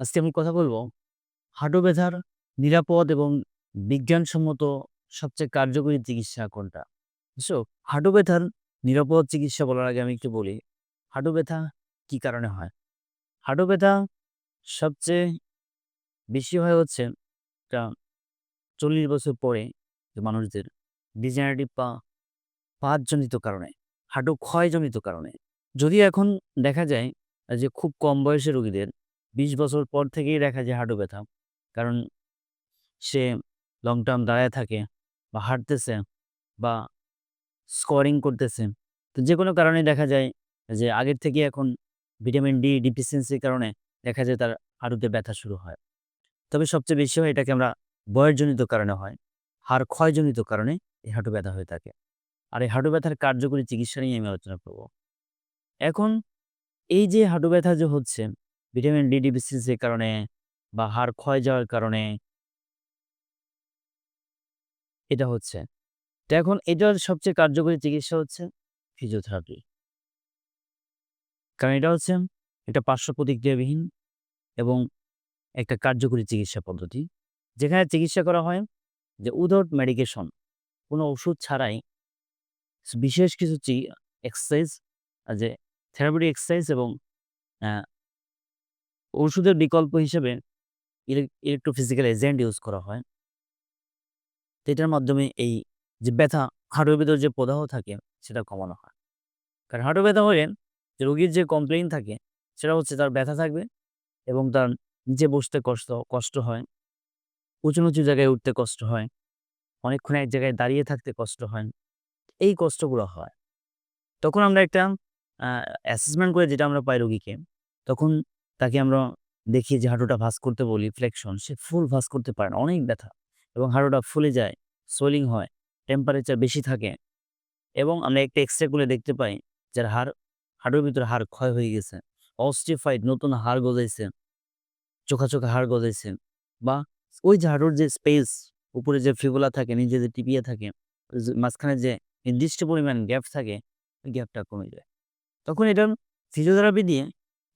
আজকে আমি কথা বলব হাঁটু ব্যথার নিরাপদ এবং বিজ্ঞানসম্মত সবচেয়ে কার্যকরী চিকিৎসা কোনটা? বুঝছ? হাঁটু ব্যথার নিরাপদ চিকিৎসা বলার আগে আমি একটু বলি, হাঁটু ব্যথা কি কারণে হয়? হাঁটু ব্যথা সবচেয়ে বেশি হয় হচ্ছে একটা চল্লিশ বছর পরে মানুষদের ডিজেনারেটিভ পা পাতজনিত কারণে, হাঁটু ক্ষয়জনিত কারণে। যদি এখন দেখা যায় যে খুব কম বয়সী রোগীদের ২০ বছর পর থেকেই দেখা যায় হাঁটু ব্যথা। কারণ সে লং টার্ম দাঁড়ায় থাকে বা হাঁটতেছে বা স্কোরিং করতেছে। তো যে কোনো কারণে দেখা যায় যে আগের থেকে এখন ভিটামিন ডি ডিফিসিয়েন্সির কারণে দেখা যায় তার হাঁটুতে ব্যথা শুরু হয়। তবে সবচেয়ে বেশি হয় এটাকে আমরা বয়সজনিত কারণে হয়। হাড় ক্ষয়জনিত কারণে এই হাঁটু ব্যথা হয়ে থাকে। আর এই হাঁটু ব্যথার কার্যকরী চিকিৎসা নিয়ে আমি আলোচনা করব। এখন এই যে হাঁটু ব্যথা যে হচ্ছে ভিটামিন ডি ডিফিসিয়েন্সির কারণে বা হাড় ক্ষয় যাওয়ার কারণে এটা হচ্ছে। তো এখন এটার সবচেয়ে কার্যকরী চিকিৎসা হচ্ছে ফিজিওথেরাপি। কারণ এটা হচ্ছে একটা পার্শ্ব প্রতিক্রিয়াবিহীন এবং একটা কার্যকরী চিকিৎসা পদ্ধতি। যেখানে চিকিৎসা করা হয় যে উইদাউট মেডিকেশন, কোনো ওষুধ ছাড়াই বিশেষ কিছু এক্সারসাইজ যে থেরাপিটিক এক্সারসাইজ এবং ওষুধের বিকল্প হিসেবে ইলেক ইলেকট্রোফিজিক্যাল এজেন্ট ইউজ করা হয়। তো এটার মাধ্যমে এই যে ব্যথা, হাঁটুর ভেতর যে প্রদাহ থাকে সেটা কমানো হয়। কারণ হাঁটু ব্যথা হলে যে রোগীর যে কমপ্লেইন থাকে সেটা হচ্ছে তার ব্যথা থাকবে এবং তার নিচে বসতে কষ্ট কষ্ট হয়। উঁচু, নিচু জায়গায় উঠতে কষ্ট হয়। অনেকক্ষণ এক জায়গায় দাঁড়িয়ে থাকতে কষ্ট হয়। এই কষ্টগুলো হয়। তখন আমরা একটা অ্যাসেসমেন্ট করে যেটা আমরা পাই রোগীকে, তখন তাকে আমরা দেখি যে হাঁটুটা ভাঁজ করতে বলি ফ্লেকশন, সে ফুল ভাঁজ করতে পারে না, অনেক ব্যথা এবং হাঁটুটা ফুলে যায়, সোয়েলিং হয়, টেম্পারেচার বেশি থাকে এবং আমরা একটা এক্স-রে করলে দেখতে পাই যার হাড় হাঁটুর ভিতরে হাড় ক্ষয় হয়ে গেছে, অস্টিফাইড নতুন হাড় গজাইছে, চোখা, চোখা হাড় গজাইছে বা ওই যে হাঁটুর যে স্পেস উপরে যে ফিবুলা থাকে, নিচে যে টিপিয়া থাকে, মাঝখানে যে নির্দিষ্ট পরিমাণ গ্যাপ থাকে, ওই গ্যাপটা কমে যায়। তখন এটা ফিজিওথেরাপি দিয়ে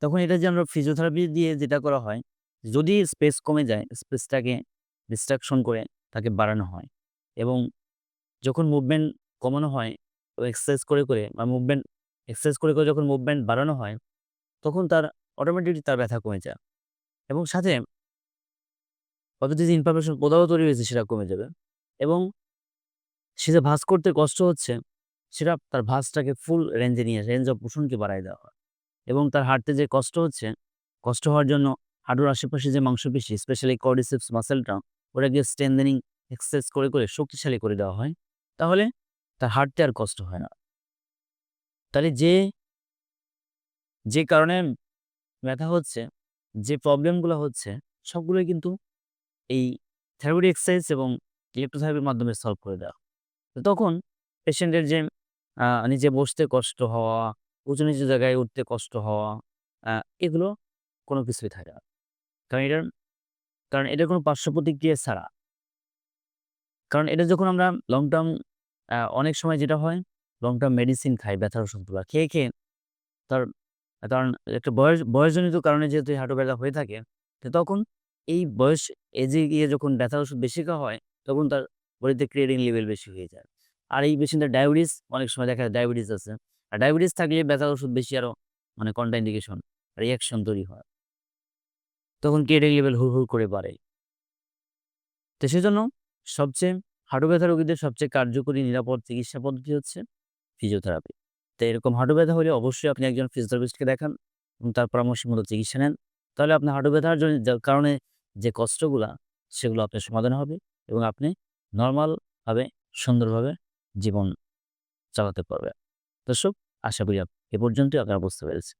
তখন এটা যে আমরা ফিজিওথেরাপি দিয়ে যেটা করা হয়, যদি স্পেস কমে যায়, স্পেসটাকে ডিস্ট্রাকশন করে তাকে বাড়ানো হয় এবং যখন মুভমেন্ট কমানো হয় এক্সারসাইজ করে, করে বা মুভমেন্ট এক্সারসাইজ করে, করে যখন মুভমেন্ট বাড়ানো হয়, তখন তার অটোমেটিকলি তার ব্যথা কমে যায় এবং সাথে পদ্ধতিতে যে ইনফরমেশন প্রদাহ তৈরি হয়েছে সেটা কমে যাবে এবং সে যে ভাঁজ করতে কষ্ট হচ্ছে, সেটা তার ভাসটাকে ফুল রেঞ্জে নিয়ে রেঞ্জ অফ মোশনকে বাড়ায় দেওয়া হয়। এবং তার হাঁটতে যে কষ্ট হচ্ছে, কষ্ট হওয়ার জন্য হাঁটুর আশেপাশে যে মাংসপেশি স্পেশালি কোয়াড্রিসেপস মাসলটা ওটাকে স্ট্রেংথেনিং এক্সারসাইজ করে, করে শক্তিশালী করে দেওয়া হয়। তাহলে তার হাঁটতে আর কষ্ট হয় না। তাহলে যে যে কারণে ব্যথা হচ্ছে, যে প্রবলেমগুলো হচ্ছে সবগুলোই কিন্তু এই থেরাপিউটিক এক্সারসাইজ এবং ইলেকট্রোথেরাপির মাধ্যমে সলভ করে দেওয়া। তখন পেশেন্টের যে নিচে বসতে কষ্ট হওয়া, উঁচু নিচু জায়গায় উঠতে কষ্ট হওয়া, এগুলো কোনো কিছুই থাকে না। কারণ এটার কারণ এটার কোনো পার্শ্ব প্রতিক্রিয়া ছাড়া। কারণ এটা যখন আমরা লং টার্ম অনেক সময় যেটা হয় লং টার্ম মেডিসিন খাই ব্যথার ওষুধগুলা খেয়ে, খেয়ে তার কারণ একটা বয়স বয়সজনিত কারণে যেহেতু হাঁটু ব্যথা হয়ে থাকে, তো তখন এই বয়স এজে গিয়ে যখন ব্যথার ওষুধ বেশি খাওয়া হয়, তখন তার বডিতে ক্রিয়েটিন লেভেল বেশি হয়ে যায়। আর এই পেশেন্টের ডায়াবেটিস অনেক সময় দেখা যায় ডায়াবেটিস আছে। আর ডায়াবেটিস থাকলে ব্যথার ওষুধ বেশি আরও মানে কন্ট্রাইন্ডিকেশন, রিঅ্যাকশন তৈরি হয়। তখন ক্রিয়েটিন লেভেল হুড়, করে বাড়ে। তো সেজন্য সবচেয়ে হাঁটু ব্যথা রোগীদের সবচেয়ে কার্যকরী নিরাপদ চিকিৎসা পদ্ধতি হচ্ছে ফিজিওথেরাপি। তো এরকম হাঁটু ব্যথা হলে অবশ্যই আপনি একজন ফিজিওথেরাপিস্টকে দেখান এবং তার পরামর্শ মতো চিকিৎসা নেন। তাহলে আপনার হাঁটু ব্যথার জন্য কারণে যে কষ্টগুলা সেগুলো আপনার সমাধান হবে এবং আপনি নরমাল ভাবে সুন্দরভাবে জীবন চালাতে পারবে দর্শক আশা করি এ পর্যন্তই আপনারা বুঝতে পেরেছেন।